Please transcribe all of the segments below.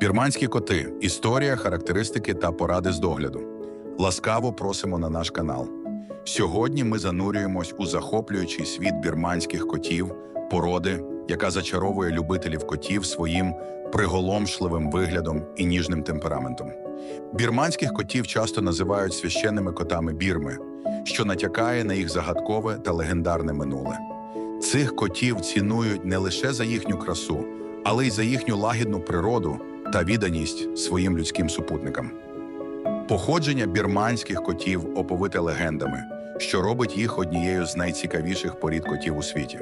Бірманські коти історія, характеристики та поради з догляду. Ласкаво просимо на наш канал. Сьогодні ми занурюємось у захоплюючий світ бірманських котів, породи, яка зачаровує любителів котів своїм приголомшливим виглядом і ніжним темпераментом. Бірманських котів часто називають священними котами бірми, що натякає на їх загадкове та легендарне минуле. Цих котів цінують не лише за їхню красу, але й за їхню лагідну природу та відданість своїм людським супутникам. Походження бірманських котів оповите легендами, що робить їх однією з найцікавіших порід котів у світі.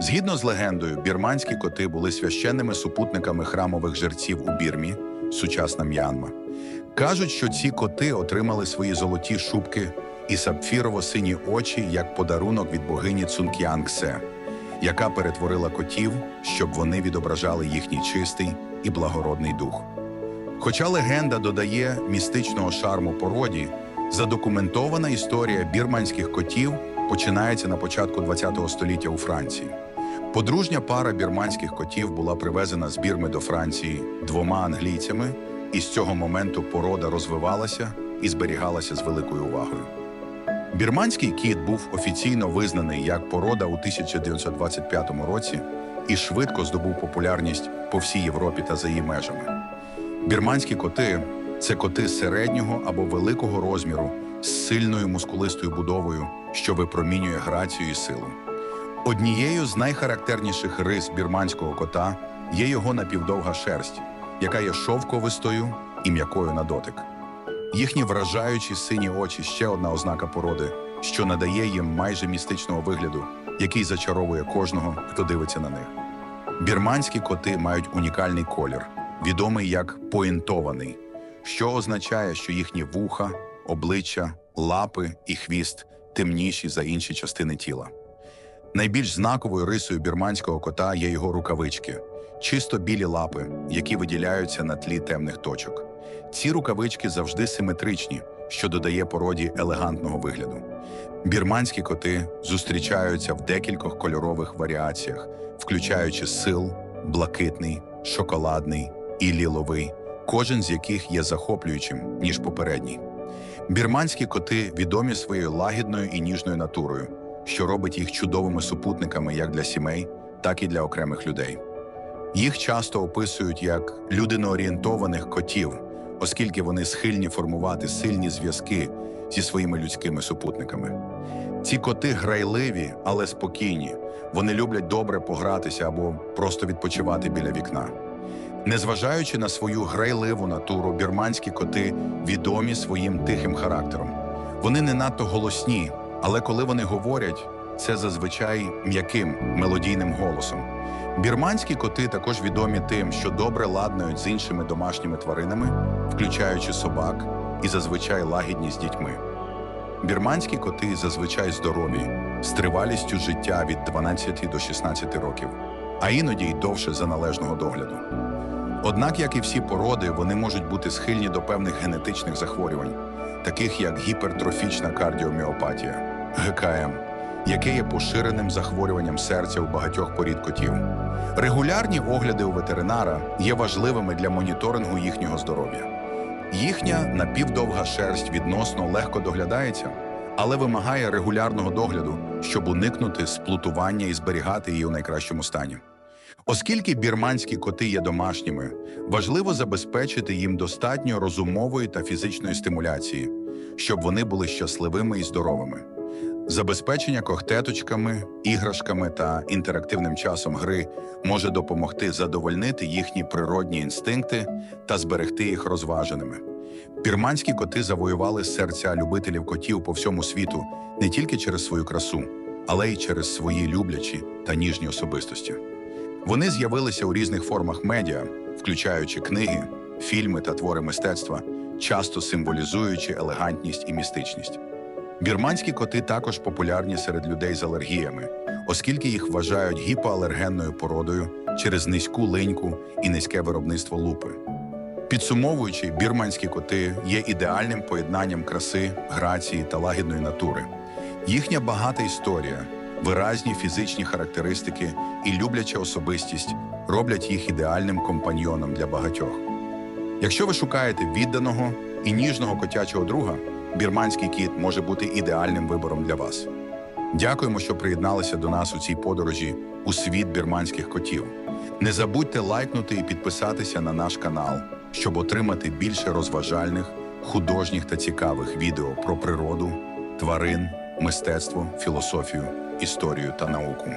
Згідно з легендою, бірманські коти були священними супутниками храмових жерців у Бірмі, сучасна М'янма. Кажуть, що ці коти отримали свої золоті шубки і сапфірово-сині очі як подарунок від богині Цунк'янгсе, яка перетворила котів, щоб вони відображали їхній чистий і благородний дух. Хоча легенда додає містичного шарму породі, задокументована історія бірманських котів починається на початку ХХ століття у Франції. Подружня пара бірманських котів була привезена з Бірми до Франції двома англійцями, і з цього моменту порода розвивалася і зберігалася з великою увагою. Бірманський кіт був офіційно визнаний як порода у 1925 році і швидко здобув популярність по всій Європі та за її межами. Бірманські коти це коти середнього або великого розміру з сильною мускулистою будовою, що випромінює грацію і силу. Однією з найхарактерніших рис бірманського кота є його напівдовга шерсть, яка є шовковистою і м'якою на дотик. Їхні вражаючі сині очі ще одна ознака породи, що надає їм майже містичного вигляду, який зачаровує кожного, хто дивиться на них. Бірманські коти мають унікальний колір, відомий як поінтований, що означає, що їхні вуха, обличчя, лапи і хвіст темніші за інші частини тіла. Найбільш знаковою рисою бірманського кота є його рукавички, чисто білі лапи, які виділяються на тлі темних точок. Ці рукавички завжди симетричні, що додає породі елегантного вигляду. Бірманські коти зустрічаються в декількох кольорових варіаціях, включаючи сил, блакитний, шоколадний і ліловий, кожен з яких є захоплюючим, ніж попередній. Бірманські коти відомі своєю лагідною і ніжною натурою, що робить їх чудовими супутниками як для сімей, так і для окремих людей. Їх часто описують як людиноорієнтованих котів, оскільки вони схильні формувати сильні зв'язки зі своїми людськими супутниками. Ці коти грайливі, але спокійні. Вони люблять добре погратися або просто відпочивати біля вікна. Незважаючи на свою грайливу натуру, бірманські коти відомі своїм тихим характером. Вони не надто голосні, але коли вони говорять, це зазвичай м'яким мелодійним голосом. Бірманські коти також відомі тим, що добре ладнають з іншими домашніми тваринами, включаючи собак, і зазвичай лагідні з дітьми. Бірманські коти зазвичай здорові, з тривалістю життя від 12 до 16 років, а іноді й довше за належного догляду. Однак, як і всі породи, вони можуть бути схильні до певних генетичних захворювань, таких як гіпертрофічна кардіоміопатія ГКМ, яке є поширеним захворюванням серця у багатьох порід котів. Регулярні огляди у ветеринара є важливими для моніторингу їхнього здоров'я. Їхня напівдовга шерсть відносно легко доглядається, але вимагає регулярного догляду, щоб уникнути сплутування і зберігати її у найкращому стані. Оскільки бірманські коти є домашніми, важливо забезпечити їм достатньо розумової та фізичної стимуляції, щоб вони були щасливими і здоровими. Забезпечення когтеточками, іграшками та інтерактивним часом гри може допомогти задовольнити їхні природні інстинкти та зберегти їх розваженими. Бірманські коти завоювали серця любителів котів по всьому світу не тільки через свою красу, але й через свої люблячі та ніжні особистості. Вони з'явилися у різних формах медіа, включаючи книги, фільми та твори мистецтва, часто символізуючи елегантність і містичність. Бірманські коти також популярні серед людей з алергіями, оскільки їх вважають гіпоалергенною породою через низьку линьку і низьке виробництво лупи. Підсумовуючи, бірманські коти є ідеальним поєднанням краси, грації та лагідної натури. Їхня багата історія, виразні фізичні характеристики і любляча особистість роблять їх ідеальним компаньйоном для багатьох. Якщо ви шукаєте відданого і ніжного котячого друга, бірманський кіт може бути ідеальним вибором для вас. Дякуємо, що приєдналися до нас у цій подорожі у світ бірманських котів. Не забудьте лайкнути і підписатися на наш канал, щоб отримати більше розважальних, художніх та цікавих відео про природу, тварин, мистецтво, філософію, історію та науку.